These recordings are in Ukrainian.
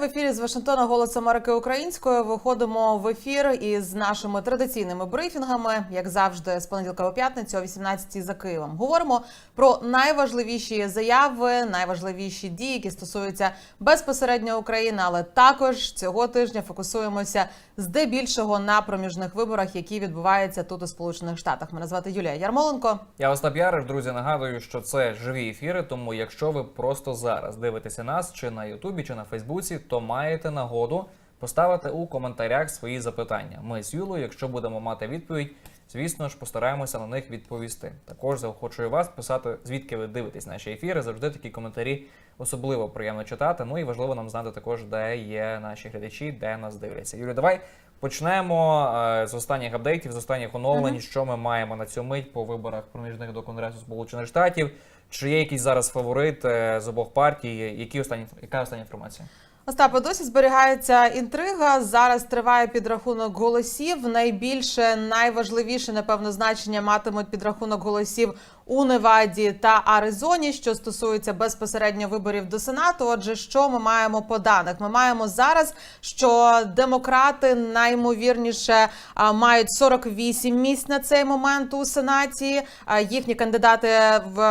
В ефірі з Вашингтона Голос Америки Українською. Виходимо в ефір із нашими традиційними брифінгами, як завжди, з понеділка по п'ятницю о 18 за Києвом. Говоримо про найважливіші заяви, найважливіші дії, які стосуються безпосередньо України, але також цього тижня фокусуємося здебільшого на проміжних виборах, які відбуваються тут у Сполучених Штатах. Мене звати Юлія Ярмоленко. Я Остап Яриш, друзі. Нагадую, що це живі ефіри. Тому, якщо ви просто зараз дивитеся нас чи на Ютубі, чи на Фейсбуці, то маєте нагоду поставити у коментарях свої запитання. Ми з Юлою, якщо будемо мати відповідь, звісно ж, постараємося на них відповісти. Також заохочую вас писати, звідки ви дивитесь наші ефіри. Завжди такі коментарі особливо приємно читати. Ну і важливо нам знати також, де є наші глядачі, де нас дивляться. Юлі, давай. Почнемо е, з останніх апдейтів, з останніх оновлень, що ми маємо на цю мить по виборах проміжних до Конгресу Сполучених Штатів. Чи є якийсь зараз фаворит е, з обох партій? Які останні яка остання інформація? Остапе, досі зберігається інтрига. Зараз триває підрахунок голосів. Найбільше найважливіше, напевно, значення матимуть підрахунок голосів у Неваді та Аризоні, що стосується безпосередньо виборів до Сенату. Отже, що ми маємо по даних? Ми маємо зараз, що демократи наймовірніше мають 48 місць на цей момент у Сенаті. Їхні кандидати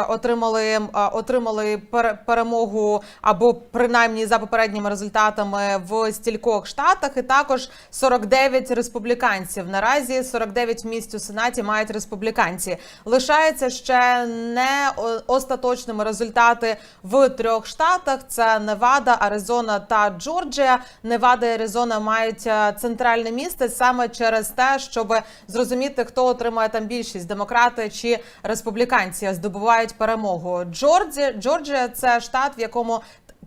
отримали отримали пер- перемогу або принаймні за попередніми результатами в стількох штатах, і також 49 республіканців. Наразі 49 місць у сенаті мають республіканці. Лишається ще не остаточними результати в трьох штатах: це Невада, Аризона та Джорджія. Невада і Аризона мають е, центральне місце саме через те, щоб зрозуміти, хто отримає там більшість демократи чи республіканці здобувають перемогу. Джорджія, Джорджія це штат, в якому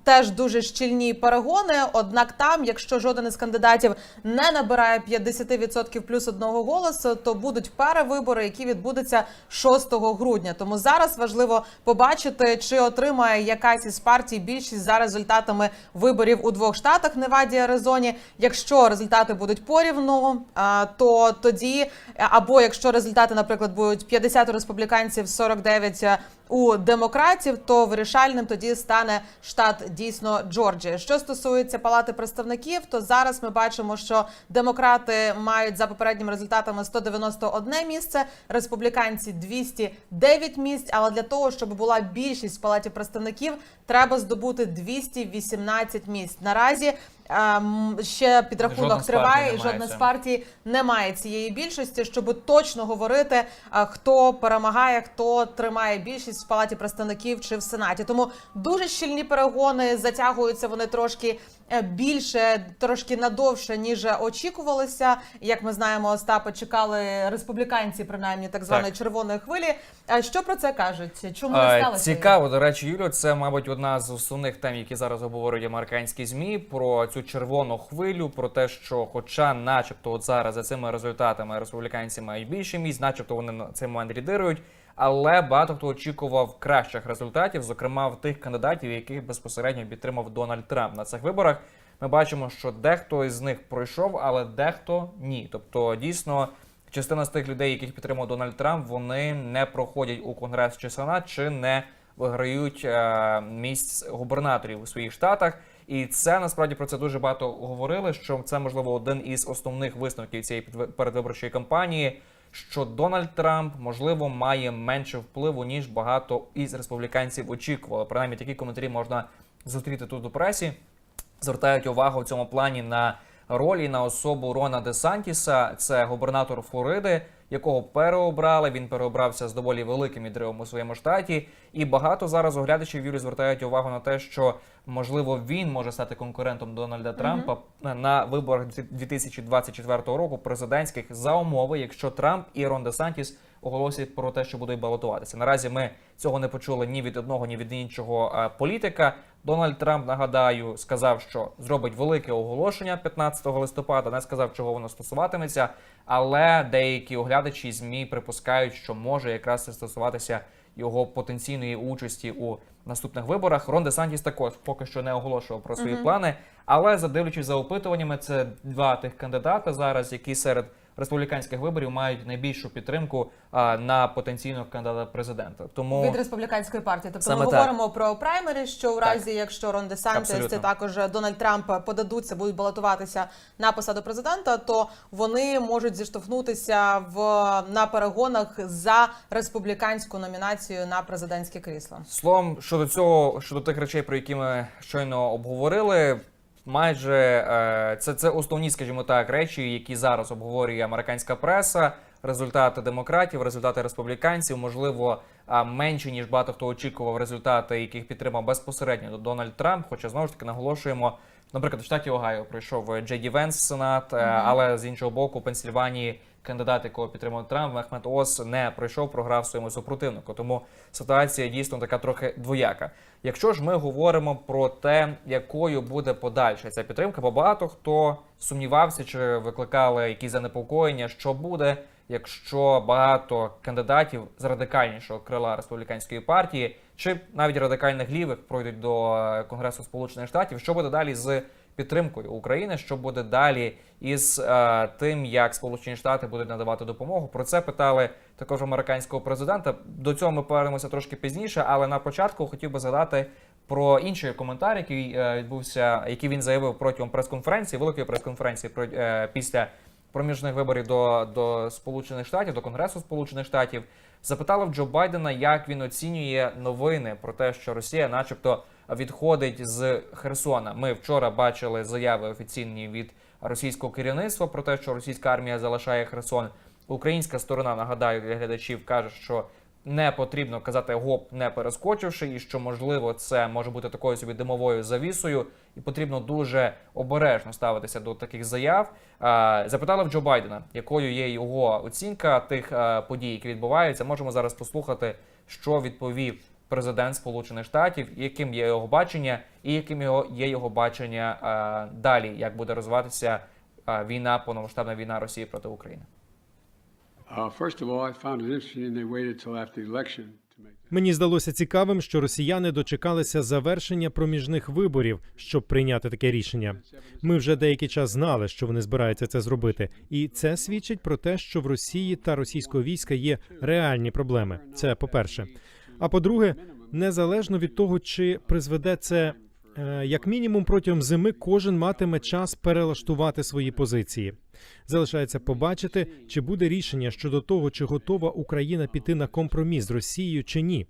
Теж дуже щільні перегони. Однак, там, якщо жоден із кандидатів не набирає 50% плюс одного голосу, то будуть перевибори, які відбудуться 6 грудня. Тому зараз важливо побачити, чи отримає якась із партій більшість за результатами виборів у двох штатах Неваді і Аризоні. Якщо результати будуть порівну, то тоді або якщо результати, наприклад, будуть 50 у республіканців, 49 у демократів, то вирішальним тоді стане штат дійсно Джорджія. Що стосується палати представників, то зараз ми бачимо, що демократи мають за попередніми результатами 191 місце, республіканці 209 місць. Але для того, щоб була більшість в палаті представників, треба здобути 218 місць. Наразі ще підрахунок Жодна триває, і жодна з партій не має цієї більшості, щоб точно говорити, а, хто перемагає, хто тримає більшість в палаті представників чи в сенаті. Тому дуже щільні перегони затягуються вони трошки е, більше, трошки надовше ніж очікувалося. Як ми знаємо, Остапа чекали республіканці, принаймні так званої Так. червоної хвилі. А що про це кажуть? Чому не Е, сталося? Цікаво, до речі, Юлю, це, мабуть, одна з основних тем, які зараз обговорюють американські змі про цю червону хвилю, про те, що, хоча, начебто, от зараз за цими результатами республіканці мають більше місць, начебто вони на цей момент лідирують. Але багато хто очікував кращих результатів, зокрема в тих кандидатів, яких безпосередньо підтримав Дональд Трамп на цих виборах. Ми бачимо, що дехто із них пройшов, але дехто ні. Тобто, дійсно, частина з тих людей, яких підтримав Дональд Трамп, вони не проходять у Конгрес чи Сенат, чи не виграють е, місць губернаторів у своїх штатах. І це насправді про це дуже багато говорили. Що це можливо один із основних висновків цієї передвиборчої кампанії. Що Дональд Трамп можливо має менше впливу ніж багато із республіканців очікували. Принаймні такі коментарі можна зустріти тут у пресі звертають увагу в цьому плані на ролі на особу Рона Де Сантіса. Це губернатор Флориди, якого переобрали. Він переобрався з доволі великим відривом у своєму штаті. І багато зараз оглядачів Юрі звертають увагу на те, що можливо він може стати конкурентом Дональда Трампа на виборах 2024 року президентських за умови, якщо Трамп і Рон Де Сантіс оголосять про те, що будуть балотуватися. Наразі ми цього не почули ні від одного, ні від іншого е, політика. Дональд Трамп, нагадаю, сказав, що зробить велике оголошення 15 листопада. Не сказав, чого воно стосуватиметься, але деякі оглядачі змі припускають, що може якраз це стосуватися його потенційної участі у наступних виборах. Рон Де Сантіс також поки що не оголошував про свої плани. Але задивлячись за опитуваннями, це два тих кандидата зараз, які серед республіканських виборів мають найбільшу підтримку а, на потенційного кандидата президента. Тому Від республіканської партії, тобто Саме ми так. говоримо про праймері, що Так. разі, якщо Рон Де Сантес Абсолютно. також Дональд Трамп подадуться, будуть балотуватися на посаду президента, то вони можуть зіштовхнутися в на перегонах за республіканську номінацію на президентське крісло. Словом, щодо цього, щодо тих речей, про які ми щойно обговорили, майже е, це, це основні, скажімо так, речі, які зараз обговорює американська преса. Результати демократів, результати республіканців, можливо, а, менше ніж багато хто очікував результати, яких підтримав безпосередньо Дональд Трамп. Хоча знову ж таки наголошуємо, наприклад, в штаті Огайо пройшов Джей Ді Венс Сенат, Сенат, е, але з іншого боку, Пенсільванії кандидат, якого підтримав Трамп, Мехмед Ос, не пройшов, програв своєму супротивнику. Тому ситуація дійсно така трохи двояка. Якщо ж ми говоримо про те, якою буде подальша ця підтримка, бо багато хто сумнівався чи викликали якісь занепокоєння, що буде, якщо багато кандидатів з радикальнішого крила республіканської партії, чи навіть радикальних лівих пройдуть до е, Конгресу Сполучених Штатів, що буде далі з підтримкою України, що буде далі із е, тим, як Сполучені Штати будуть надавати допомогу. Про це питали також американського президента. До цього ми повернемося трошки пізніше, але на початку хотів би згадати про інший коментар, який е, відбувся, який він заявив протягом прес-конференції, великої прес-конференції про е, після проміжних виборів до, до Сполучених Штатів, до Конгресу Сполучених Штатів. Запитали в Джо Байдена, як він оцінює новини про те, що Росія, начебто, відходить з Херсона. Ми вчора бачили заяви офіційні від російського керівництва про те, що російська армія залишає Херсон. Українська сторона, нагадаю, для глядачів каже, що не потрібно казати гоп, не перескочивши, і що можливо це може бути такою собі димовою завісою, і потрібно дуже обережно ставитися до таких заяв. Запитали в Джо Байдена, якою є його оцінка тих подій, які відбуваються. Можемо зараз послухати, що відповів президент Сполучених Штатів, яким є його бачення, і яким його є його бачення е, далі, як буде розвиватися е, війна, повномасштабна війна Росії проти України. Uh. Мені здалося цікавим, що росіяни дочекалися завершення проміжних виборів, щоб прийняти таке рішення. Ми вже деякий час знали, що вони збираються це зробити, і це свідчить про те, що в Росії та російського війська є реальні проблеми. Це по-перше. А по-друге, незалежно від того, чи призведе це е, як мінімум протягом зими, кожен матиме час перелаштувати свої позиції. Залишається побачити, чи буде рішення щодо того, чи готова Україна піти на компроміс з Росією чи ні.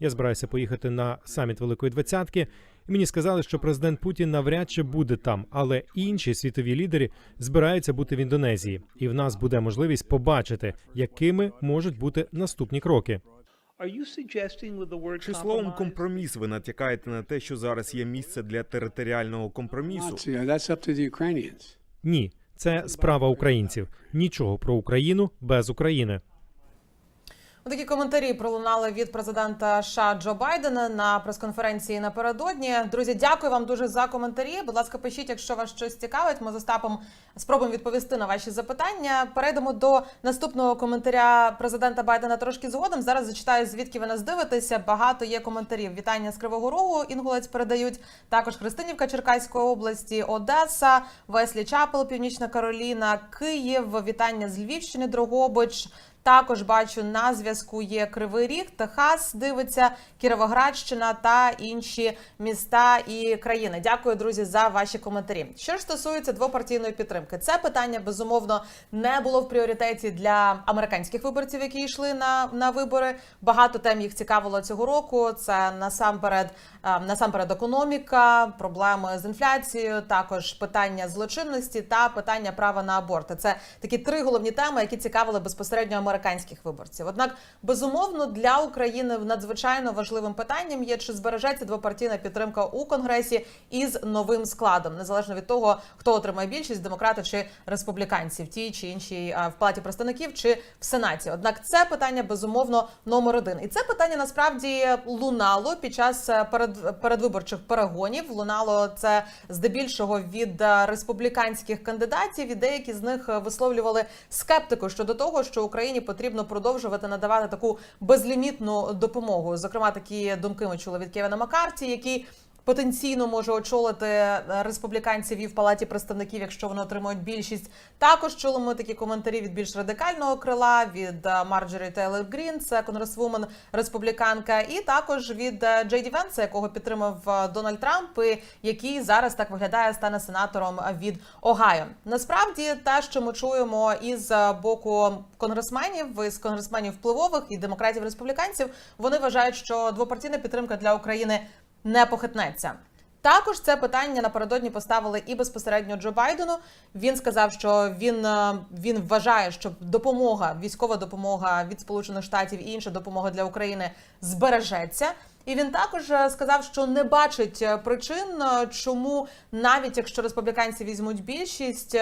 Я збираюся поїхати на саміт Великої Двадцятки. І мені сказали, що президент Путін навряд чи буде там, але інші світові лідери збираються бути в Індонезії, і в нас буде можливість побачити, якими можуть бути наступні кроки. Чи словом компроміс ви натякаєте на те, що зараз є місце для територіального компромісу? Ні, це справа українців. Нічого про Україну без України. Такі коментарі пролунали від президента США Джо Байдена на прес-конференції напередодні. Друзі, дякую вам дуже за коментарі. Будь ласка, пишіть, якщо вас щось цікавить. Ми з Остапом спробуємо відповісти на ваші запитання. Перейдемо до наступного коментаря президента Байдена трошки згодом. Зараз зачитаю, звідки ви нас дивитеся. Багато є коментарів. Вітання з Кривого Рогу. Інгулець передають також Христинівка Черкаської області, Одеса, Веслі Чапел, Північна Кароліна, Київ. Вітання з Львівщини, Дрогобич. Також бачу на зв'язку є Кривий Ріг, Техас дивиться, Кіровоградщина та інші міста і країни. Дякую, друзі, за ваші коментарі. Що ж стосується двопартійної підтримки, це питання безумовно не було в пріоритеті для американських виборців, які йшли на, на вибори. Багато тем їх цікавило цього року. Це насамперед, е, насамперед економіка, проблеми з інфляцією, також питання злочинності та питання права на аборти. Це такі три головні теми, які цікавили безпосередньо американських виборців. Однак, безумовно, для України надзвичайно важливим питанням є чи збережеться двопартійна підтримка у конгресі із новим складом, незалежно від того, хто отримає більшість демократи чи республіканці в тій чи іншій в палаті представників чи в сенаті. Однак це питання безумовно номер один, і це питання насправді лунало під час е, перед передвиборчих перегонів. Лунало це здебільшого від е, республіканських кандидатів, і деякі з них е, висловлювали скептику щодо того, що Україні потрібно продовжувати надавати таку безлімітну допомогу. Зокрема, такі думки ми чули від Кевіна Маккарті, який потенційно може очолити е, республіканців і в палаті представників, якщо вони отримують більшість. Також чули ми такі коментарі від більш радикального крила від е, Марджорі Тейлор Грін, це конгресвумен республіканка, і також від е, Джей Ді Венса, якого підтримав Дональд Трамп, і який зараз так виглядає стане сенатором від Огайо. Насправді, те, що ми чуємо із боку конгресменів, із конгресменів впливових і демократів республіканців, вони вважають, що двопартійна підтримка для України не похитнеться. Також це питання напередодні поставили і безпосередньо Джо Байдену. Він сказав, що він, е, він вважає, що допомога, військова допомога від Сполучених Штатів і інша допомога для України збережеться. І він також е, сказав, що не бачить е, причин, е, чому навіть якщо республіканці візьмуть більшість,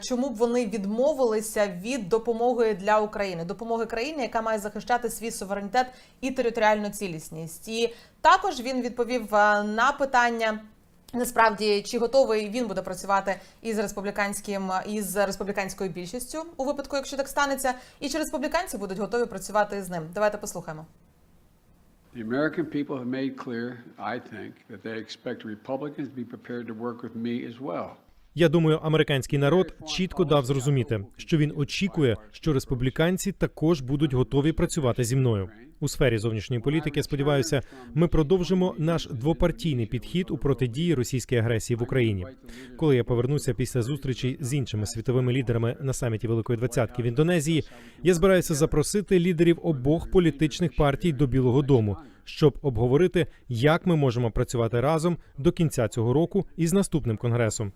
чому б вони відмовилися від допомоги для України, допомоги країні, яка має захищати свій суверенітет і територіальну цілісність. І також він відповів на питання. Насправді, чи готовий він буде працювати із республіканським із республіканською більшістю у випадку, якщо так станеться, і чи республіканці будуть готові працювати з ним? Давайте послухаємо. The American people have made clear, I think, that they expect Republicans to be prepared to work with me as well. Я думаю, американський народ чітко дав зрозуміти, що він очікує, що республіканці також будуть готові працювати зі мною у сфері зовнішньої політики. Сподіваюся, ми продовжимо наш двопартійний підхід у протидії російській агресії в Україні. Коли я повернуся після зустрічі з іншими світовими лідерами на саміті Великої Двадцятки в Індонезії, я збираюся запросити лідерів обох політичних партій до Білого Дому, щоб обговорити, як ми можемо працювати разом до кінця цього року із наступним конгресом.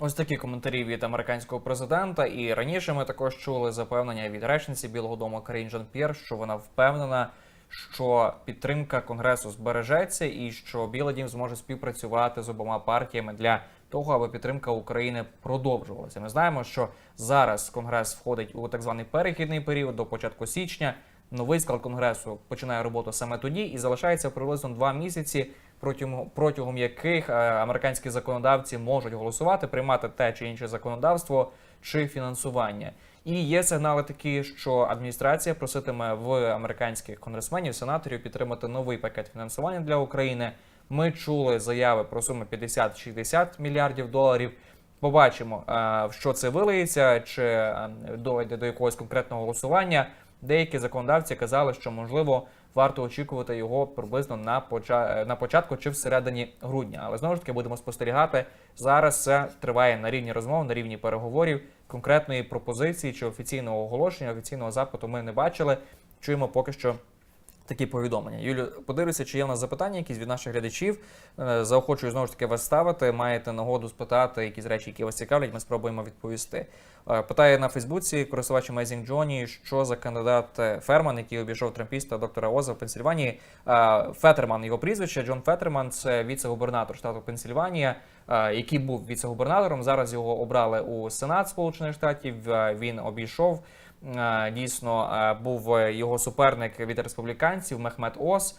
Ось такі коментарі від американського президента. І раніше ми також чули запевнення від речниці Білого Дому Карін Жан П'єр, що вона впевнена, що підтримка конгресу збережеться, і що Білий Дім зможе співпрацювати з обома партіями для того, аби підтримка України продовжувалася. Ми знаємо, що зараз конгрес входить у так званий перехідний період до початку січня. Новий склад конгресу починає роботу саме тоді і залишається приблизно два місяці, протягом протягом яких е, американські законодавці можуть голосувати, приймати те чи інше законодавство чи фінансування. І є сигнали такі, що адміністрація проситиме в американських конгресменів, сенаторів підтримати новий пакет фінансування для України. Ми чули заяви про суми 50-60 мільярдів доларів. Побачимо, е, в що це вилиється, чи е, дойде до якогось конкретного голосування. Деякі законодавці казали, що можливо варто очікувати його приблизно на поча- на початку чи всередині грудня. Але знову ж таки будемо спостерігати. Зараз це триває на рівні розмов, на рівні переговорів. Конкретної пропозиції чи офіційного оголошення, офіційного запиту ми не бачили. Чуємо поки що такі повідомлення. Юлю, подивлюся, чи є в нас запитання якісь від наших глядачів. Е, Заохочую знову ж таки вас ставити. Маєте нагоду спитати якісь речі, які вас цікавлять. Ми спробуємо відповісти. Е, Питає на Фейсбуці користувач Amazing Johnny, що за кандидат е, Ферман, який обійшов трампіста доктора Оза в Пенсильванії. Е, Фетерман його прізвище. Джон Фетерман це віце-губернатор штату Пенсильванія, е, який був віце-губернатором. Зараз його обрали у Сенат Сполучених Штатів. Він обійшов. Е, Дійсно, е, був е, його суперник від республіканців Мехмед Ос,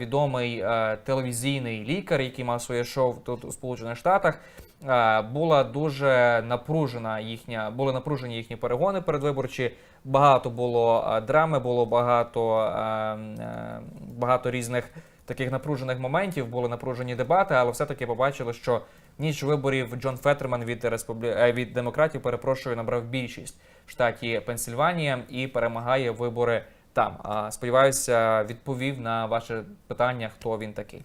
відомий телевізійний лікар, який мав своє шоу тут у Сполучених Штатах. Була дуже напружена їхня, були напружені їхні перегони передвиборчі. Багато було драми, було багато, багато різних таких напружених моментів. Були напружені дебати, але все-таки побачили, що ніч виборів Джон Феттерман від республі... е, від демократів, перепрошую, набрав більшість в штаті Пенсильванія і перемагає вибори там. Сподіваюся, відповів на ваше питання, хто він такий.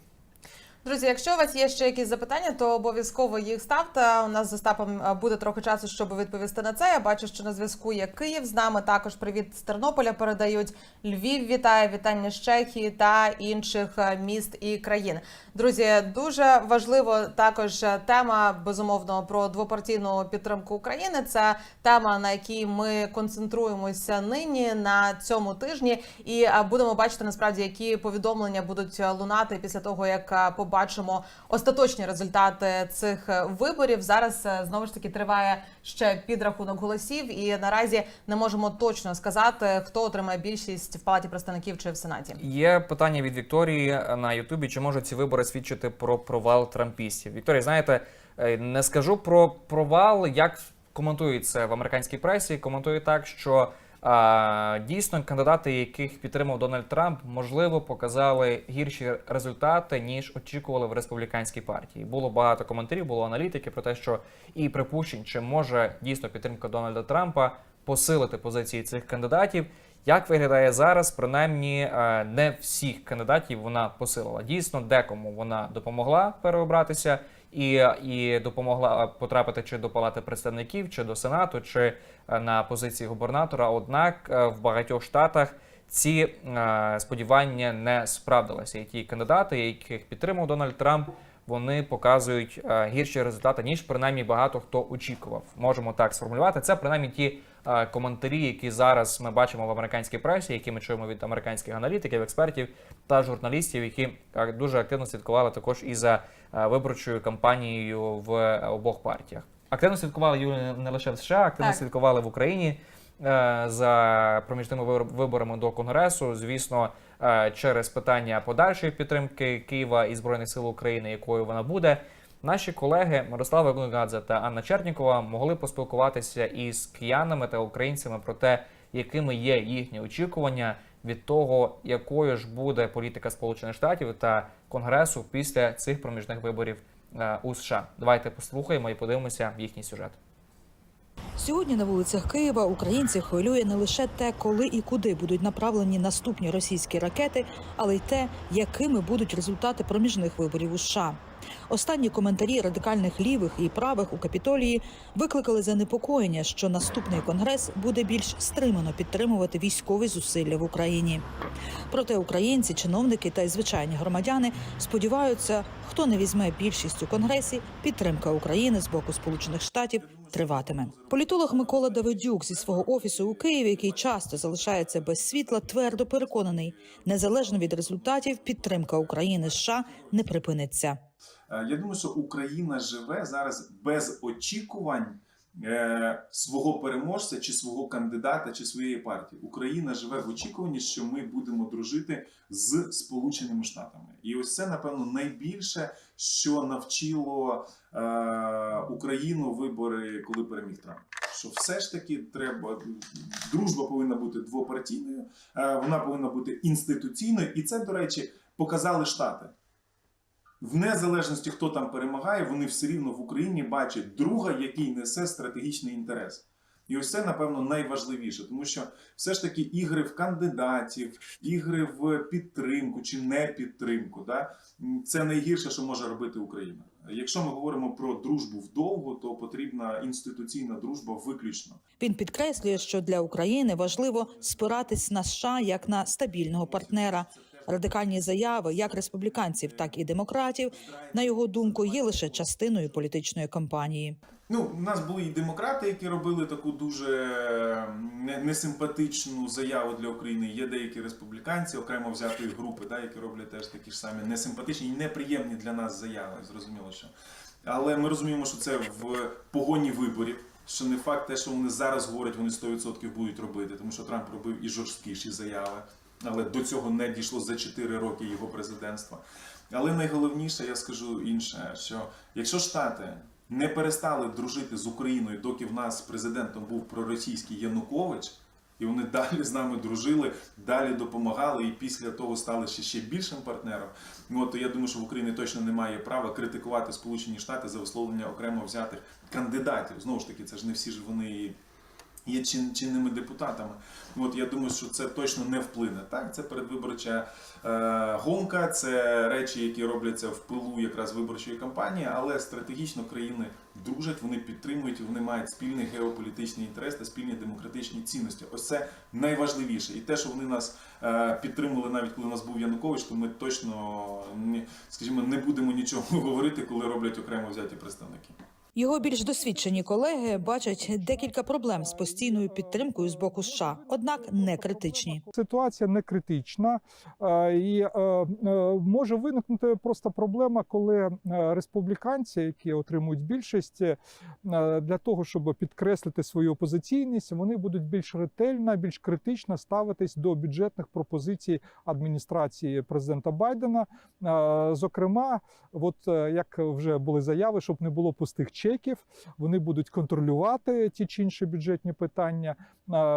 Друзі, якщо у вас є ще якісь запитання, то обов'язково їх ставте. У нас з Остапом е, буде трохи часу, щоб відповісти на це. Я бачу, що на зв'язку є Київ з нами. Також привіт з Тернополя передають. Львів вітає, вітання з Чехії та інших е, міст і країн. Друзі, дуже важливо також е, тема безумовно про двопартійну підтримку України. Це тема, на якій ми концентруємося нині на цьому тижні, і будемо бачити насправді, які повідомлення будуть лунати після того, як е, побачимо остаточні результати цих е, виборів. Зараз е, знову ж таки триває ще підрахунок голосів, і наразі не можемо точно сказати, хто отримає більшість в палаті представників чи в сенаті. Є питання від Вікторії на Ютубі: чи можуть ці вибори свідчити про провал трампістів? Вікторія, знаєте, е, не скажу про провал, як коментують це в американській пресі. Коментують так, що дійсно, кандидати, яких підтримав Дональд Трамп, можливо, показали гірші результати, ніж очікували в республіканській партії. Було багато коментарів, було аналітики про те, що і припущень, чи може дійсно підтримка Дональда Трампа посилити позиції цих кандидатів. Як виглядає зараз, принаймні е, не всіх кандидатів вона посилила. Дійсно, декому вона допомогла переобратися і, і допомогла потрапити чи до палати представників, чи до сенату, чи е, на позиції губернатора. Однак е, в багатьох штатах ці е, сподівання не справдилися. І ті кандидати, яких підтримав Дональд Трамп, вони показують гірші результати, ніж принаймні багато хто очікував. Можемо так сформулювати. Це принаймні ті коментарі, які зараз ми бачимо в американській пресі, які ми чуємо від американських аналітиків, експертів та журналістів, які дуже активно слідкували також і за виборчою кампанією в е, обох партіях. Активно слідкували Юлі не лише в США, активно Так. слідкували в Україні е, за проміжними вибор- виборами до Конгресу. Звісно, е, через питання подальшої підтримки Києва і Збройних сил України, якою вона буде. Наші колеги Мирослава Гунгадзе та Анна Чернікова могли поспілкуватися із киянами та українцями про те, якими є їхні очікування від того, якою ж буде політика Сполучених Штатів та Конгресу після цих проміжних виборів е, у США. Давайте послухаємо і подивимося їхній сюжет. Сьогодні на вулицях Києва українці хвилює не лише те, коли і куди будуть направлені наступні російські ракети, але й те, якими будуть результати проміжних виборів у США. Останні коментарі радикальних лівих і правих у капітолії викликали занепокоєння, що наступний конгрес буде більш стримано підтримувати військові зусилля в Україні. Проте українці, чиновники та й звичайні громадяни сподіваються, хто не візьме більшість у конгресі, підтримка України з боку Сполучених Штатів триватиме. Політолог Микола Давидюк зі свого офісу у Києві, який часто залишається без світла, твердо переконаний, незалежно від результатів, підтримка України США не припиниться. Е, Я думаю, що Україна живе зараз без очікувань е, свого переможця, чи свого кандидата, чи своєї партії. Україна живе в очікуванні, що ми будемо дружити з Сполученими Штатами. І ось це, напевно, найбільше, що навчило е, Україну вибори, коли переміг Трамп. Що все ж таки треба дружба повинна бути двопартійною, вона повинна бути інституційною, і це, до речі, показали Штати. В незалежності, хто там перемагає, вони все рівно в Україні бачать друга, який несе стратегічний інтерес. І ось це, напевно, найважливіше, тому що все ж таки ігри в кандидатів, ігри в підтримку чи не підтримку, да, це найгірше, що може робити Україна. Якщо ми говоримо про дружбу вдовго, то потрібна інституційна дружба виключно. Він підкреслює, що для України важливо спиратись на США як на стабільного партнера. Радикальні заяви як республіканців, так і демократів, на його думку, є лише частиною політичної кампанії. Ну, у нас були і демократи, які робили таку дуже несимпатичну заяву для України. Є деякі республіканці, окремо взятої групи, да, які роблять теж такі ж самі несимпатичні і неприємні для нас заяви. Зрозуміло, що. Але ми розуміємо, що це в погоні виборів. Що не факт, те, що вони зараз говорять, вони 100% будуть робити, тому що Трамп робив і жорсткіші заяви, але до цього не дійшло за 4 роки його президентства. Але найголовніше, я скажу інше: що якщо Штати не перестали дружити з Україною, доки в нас президентом був проросійський Янукович, і вони далі з нами дружили, далі допомагали, і після того стали ще, ще більшим партнером. Ну, от, я думаю, що в Україні точно немає права критикувати Сполучені Штати за висловлення окремо взятих кандидатів. Знову ж таки, це ж не всі ж вони є чин, чинними депутатами. От я думаю, що це точно не вплине. Так, це передвиборча е, гонка, це речі, які робляться в пилу якраз виборчої кампанії, але стратегічно країни дружать, вони підтримують, вони мають спільний геополітичний інтерес та спільні демократичні цінності. Ось це найважливіше. І те, що вони нас е, підтримували, навіть коли у нас був Янукович, то ми точно не, скажімо, не будемо нічого говорити, коли роблять окремо взяті представники. Його більш досвідчені колеги бачать декілька проблем з постійною підтримкою з боку США, однак не критичні. Ситуація не критична е, і е, е, може виникнути просто проблема, коли республіканці, які отримують більшість, для того, щоб підкреслити свою опозиційність, вони будуть більш ретельно, більш критично ставитись до бюджетних пропозицій адміністрації президента Байдена. Зокрема, от як вже були заяви, щоб не було пустих чеків. Вони будуть контролювати ті чи інші бюджетні питання,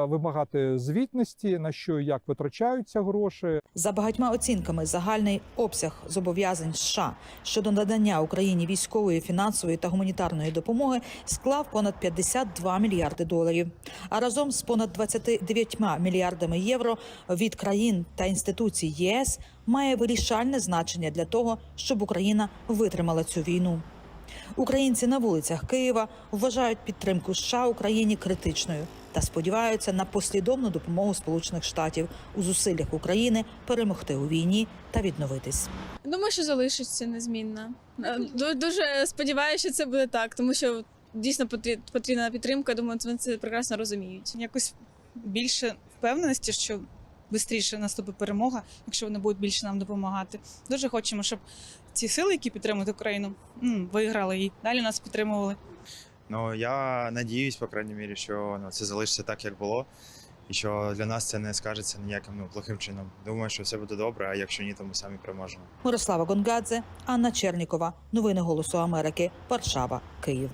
вимагати звітності на що і як витрачаються гроші. За багатьма оцінками, загальний обсяг зобов'язань США щодо надання Україні військової, фінансової та гуманітарної допомоги склав понад 52 мільярди доларів. А разом з понад 29 мільярдами євро від країн та інституцій ЄС має вирішальне значення для того, щоб Україна витримала цю війну. Українці на вулицях Києва вважають підтримку США Україні критичною та сподіваються на послідовну допомогу Сполучених Штатів у зусиллях України перемогти у війні та відновитись. Думаю, що залишиться незмінна. Е, Дуже сподіваюся, що це буде так, тому що дійсно потрібна підтримка. Думаю, вони це прекрасно розуміють. якось більше впевненості, що швидше наступить перемога, якщо вони будуть більше нам допомагати. Дуже хочемо, щоб ці сили, які підтримують Україну, виграли і далі нас підтримували. Ну я надіюсь, по крайній мірі, що ну, це залишиться так, як було, і що для нас це не скажеться ніяким ну, плохим чином. Думаю, що все буде добре, а якщо ні, то ми самі переможемо. Мирослава Гонгадзе, Анна Чернікова. Новини Голосу Америки. Варшава, Київ.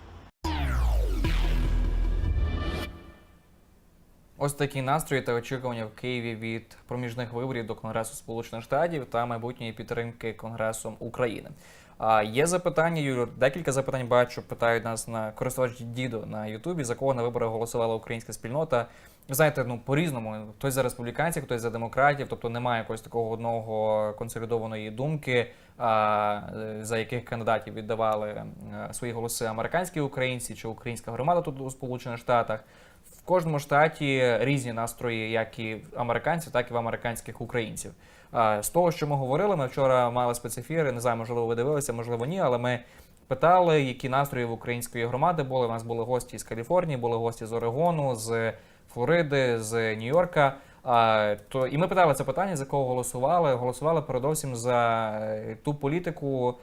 Ось такі настрої та очікування в Києві від проміжних виборів до Конгресу Сполучених Штатів та майбутньої підтримки Конгресом України. А є запитання, Юлю, декілька запитань бачу. Питають нас на користувач Дідо на Ютубі, за кого на виборах голосувала українська спільнота. Ви знаєте, ну по-різному. Хтось за республіканців, хтось за демократів, тобто немає якогось такого одного консолідованої думки, е, за яких кандидатів віддавали е, свої голоси американські українці чи українська громада тут у Сполучених Штатах. В кожному штаті різні настрої, як і в американців, так і в американських українців. З того, що ми говорили, ми вчора мали спецефіри. Не знаю, можливо, ви дивилися, можливо, ні, але ми питали, які настрої в української громади були. У нас були гості з Каліфорнії, були гості з Орегону, з Флориди, з Нью-Йорка. То і ми питали це питання, за кого голосували. Голосували передовсім за е, ту політику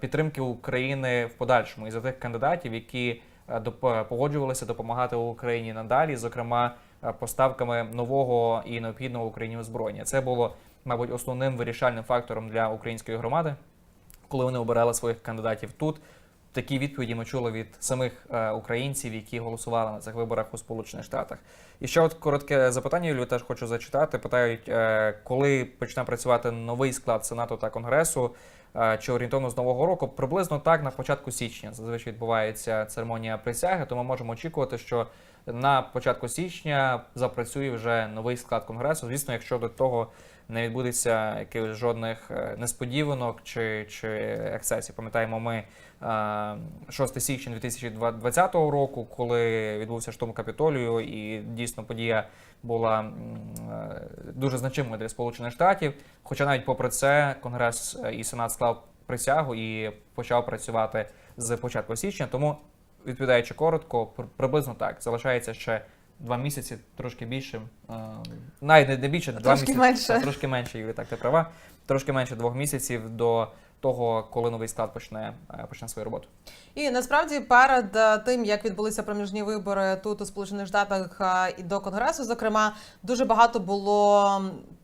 підтримки України в подальшому і за тих кандидатів, які погоджувалися допомагати Україні надалі, зокрема е, поставками нового і необхідного Україні озброєння. Це було, мабуть, основним вирішальним фактором для української громади, коли вони обирали своїх кандидатів тут. Такі відповіді ми чули від самих е, українців, які голосували на цих виборах у Сполучених Штатах. І ще от коротке запитання, Юлію, теж хочу зачитати. Питають, е, коли почне працювати новий склад Сенату та Конгресу, е, чи орієнтовно з нового року? Приблизно так на початку січня зазвичай відбувається церемонія присяги, то ми можемо очікувати, що на початку січня запрацює вже новий склад Конгресу. Звісно, якщо до того не відбудеться якихось жодних е, несподіванок чи, чи ексцесів. Пам'ятаємо, ми е, 6 січня 2020 року, коли відбувся штурм Капітолію, і дійсно подія була е, дуже значимою для Сполучених Штатів. Хоча навіть попри це Конгрес е, і Сенат склав присягу і почав працювати з початку січня. Тому, відповідаючи коротко, пр- приблизно так залишається ще. Два місяці, трошки більше, е, навіть не- не більше, два місяці, менше. та, трошки менше, Юлі, так ти права. Трошки менше двох місяців до того, коли новий склад почне, е, почне свою роботу. І насправді перед е, тим, як відбулися проміжні вибори тут у Сполучених Штатах і до Конгресу, зокрема, дуже багато було.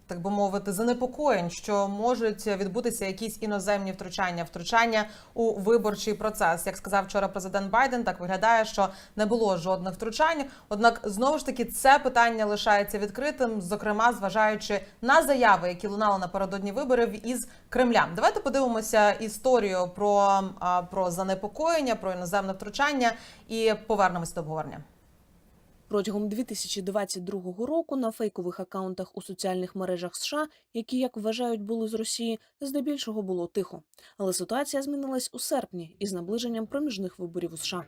Так би мовити, занепокоєнь, що можуть відбутися якісь іноземні втручання, втручання у виборчий процес. Як сказав вчора президент Байден, так виглядає, що не було жодних втручань. Однак знову ж таки це питання лишається відкритим, зокрема зважаючи на заяви, які лунали напередодні виборів із Кремля. Давайте подивимося історію про, про занепокоєння, про іноземне втручання і повернемось до обговорення. Протягом 2022 року на фейкових акаунтах у соціальних мережах США, які, як вважають, були з Росії, здебільшого було тихо. Але ситуація змінилась у серпні із наближенням проміжних виборів у США.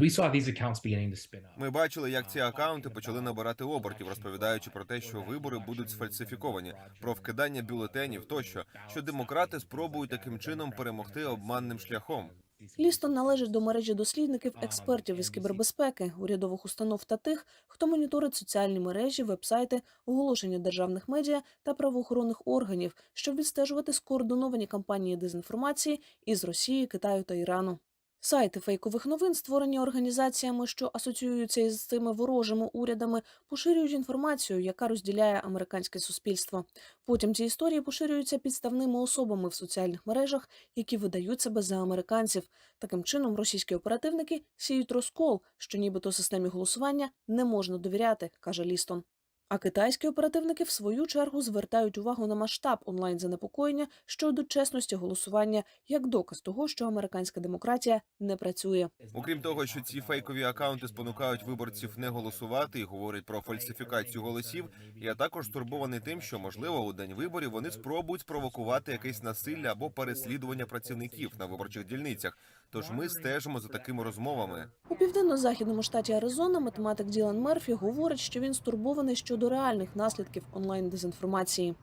Ми бачили, як ці акаунти почали набирати обертів, розповідаючи про те, що вибори будуть сфальсифіковані, про вкидання бюлетенів тощо, що демократи спробують таким чином перемогти обманним шляхом. Лістон належить до мережі дослідників, експертів із кібербезпеки, урядових установ та тих, хто моніторить соціальні мережі, вебсайти, оголошення державних медіа та правоохоронних органів, щоб відстежувати скоординовані кампанії дезінформації із Росії, Китаю та Ірану. Сайти фейкових новин, створені організаціями, що асоціюються із цими ворожими урядами, поширюють інформацію, яка розділяє американське суспільство. Потім ці історії поширюються підставними особами в соціальних мережах, які видають себе за американців. Таким чином, російські оперативники сіють розкол, що нібито системі голосування не можна довіряти, каже Лістон. А китайські оперативники, в свою чергу, звертають увагу на масштаб онлайн занепокоєння щодо чесності голосування як доказ того, що американська демократія не працює. Окрім того, що ці фейкові акаунти спонукають виборців не голосувати і говорять про фальсифікацію голосів. Я також стурбований тим, що можливо у день виборів вони спробують спровокувати якесь насилля або переслідування працівників на виборчих дільницях. Тож ми стежимо за такими розмовами. У південно-західному штаті Аризона математик Ділан Мерфі говорить, що він стурбований щодо реальних наслідків онлайн дезінформації.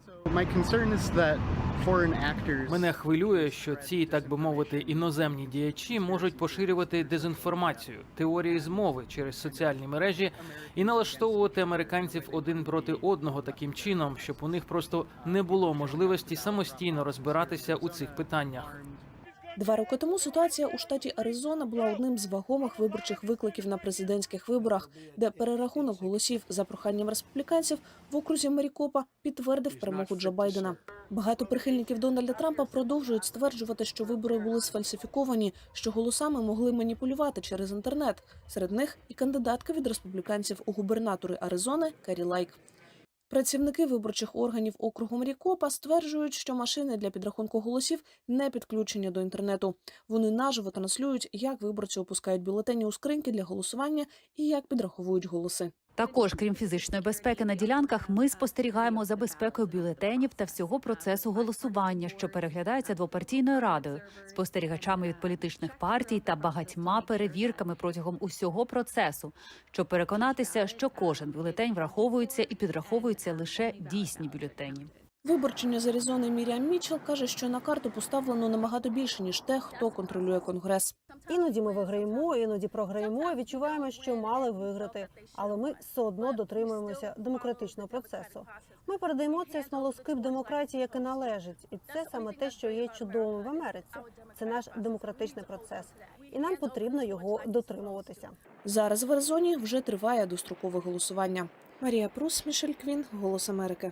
Мене хвилює, що ці, так би мовити, іноземні діячі можуть поширювати дезінформацію, теорії змови через соціальні мережі і налаштовувати американців один проти одного таким чином, щоб у них просто не було можливості самостійно розбиратися у цих питаннях. Два роки тому ситуація у штаті Аризона була одним з вагомих виборчих викликів на президентських виборах, де перерахунок голосів за проханням республіканців в окрузі Марікопа підтвердив перемогу Джо Байдена. Багато прихильників Дональда Трампа продовжують стверджувати, що вибори були сфальсифіковані, що голосами могли маніпулювати через інтернет. Серед них і кандидатка від республіканців у губернатори Аризони Керрі Лайк. Працівники виборчих органів округу Мрікопа стверджують, що машини для підрахунку голосів не підключені до інтернету. Вони наживо транслюють, як виборці опускають бюлетені у скриньки для голосування і як підраховують голоси. Також, крім фізичної безпеки на ділянках, ми спостерігаємо за безпекою бюлетенів та всього процесу голосування, що переглядається двопартійною радою, спостерігачами від політичних партій та багатьма перевірками протягом усього процесу, щоб переконатися, що кожен бюлетень враховується і підраховується лише дійсні бюлетені. Виборчиня з Аризони Міріам Мічел каже, що на карту поставлено набагато більше ніж те, хто контролює конгрес. Іноді ми виграємо, іноді програємо. Відчуваємо, що мали виграти, але ми все одно дотримуємося демократичного процесу. Ми передаємо цей смолоскип демократії, як і належить, і це саме те, що є чудовим в Америці. Це наш демократичний процес, і нам потрібно його дотримуватися. Зараз в Аризоні вже триває дострокове голосування. Марія Прус, Мішель Квін, Голос Америки.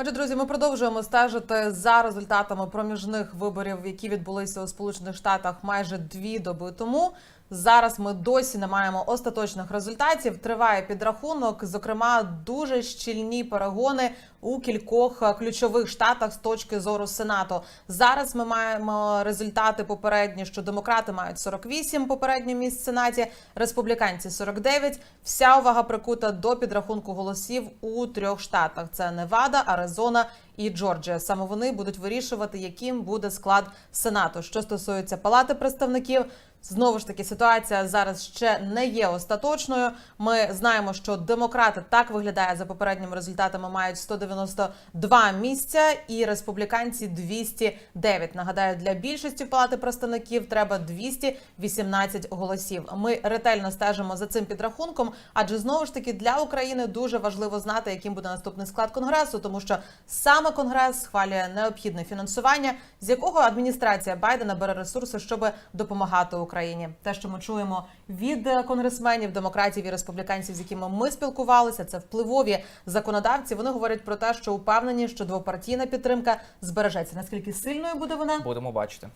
Отже, друзі, ми продовжуємо стежити за результатами проміжних виборів, які відбулися у Сполучених Штатах майже дві доби тому. Зараз ми досі не маємо остаточних результатів. Триває підрахунок, зокрема, дуже щільні перегони у кількох ключових штатах з точки зору сенату. Зараз ми маємо результати попередні, що демократи мають 48 попереднє місць в сенаті, республіканці 49. Вся увага прикута до підрахунку голосів у трьох штатах: це Невада, Аризона і Джорджія. Саме вони будуть вирішувати, яким буде склад сенату. Що стосується палати представників. Знову ж таки, ситуація зараз ще не є остаточною. Ми знаємо, що демократи так виглядає за попередніми результатами, мають 192 місця, і республіканці 209. Нагадаю, для більшості палати представників треба 218 голосів. Ми ретельно стежимо за цим підрахунком, адже знову ж таки для України дуже важливо знати, яким буде наступний склад конгресу, тому що саме конгрес схвалює необхідне фінансування, з якого адміністрація Байдена бере ресурси, щоб допомагати Україні. Те, що ми чуємо від конгресменів, демократів і республіканців, з якими ми спілкувалися, це впливові законодавці. Вони говорять про те, що упевнені, що двопартійна підтримка збережеться. Наскільки сильною буде вона? Будемо бачити.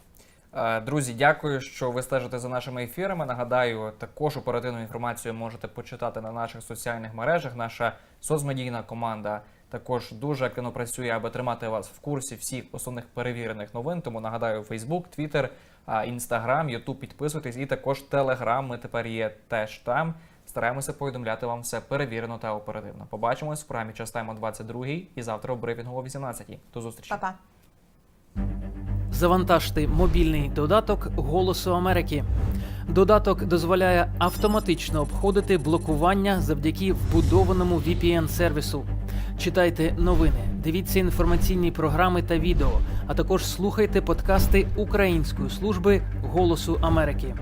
Е, Друзі, дякую, що ви стежите за нашими ефірами. Нагадаю, також оперативну інформацію можете почитати на наших соціальних мережах. Наша соцмедійна команда також дуже активно працює, аби тримати вас в курсі всіх основних перевірених новин. Тому нагадаю, Facebook, Twitter, Instagram, YouTube, підписуйтесь і також Telegram. Ми тепер є теж там. Стараємося повідомляти вам все перевірено та оперативно. Побачимось в програмі час тайм 22 і завтра у брифінгу о 18 До зустрічі. Па-па. Завантажте мобільний додаток Голосу Америки. Додаток дозволяє автоматично обходити блокування завдяки вбудованому VPN-сервісу. Читайте новини, дивіться інформаційні програми та відео, а також слухайте подкасти Української служби Голосу Америки.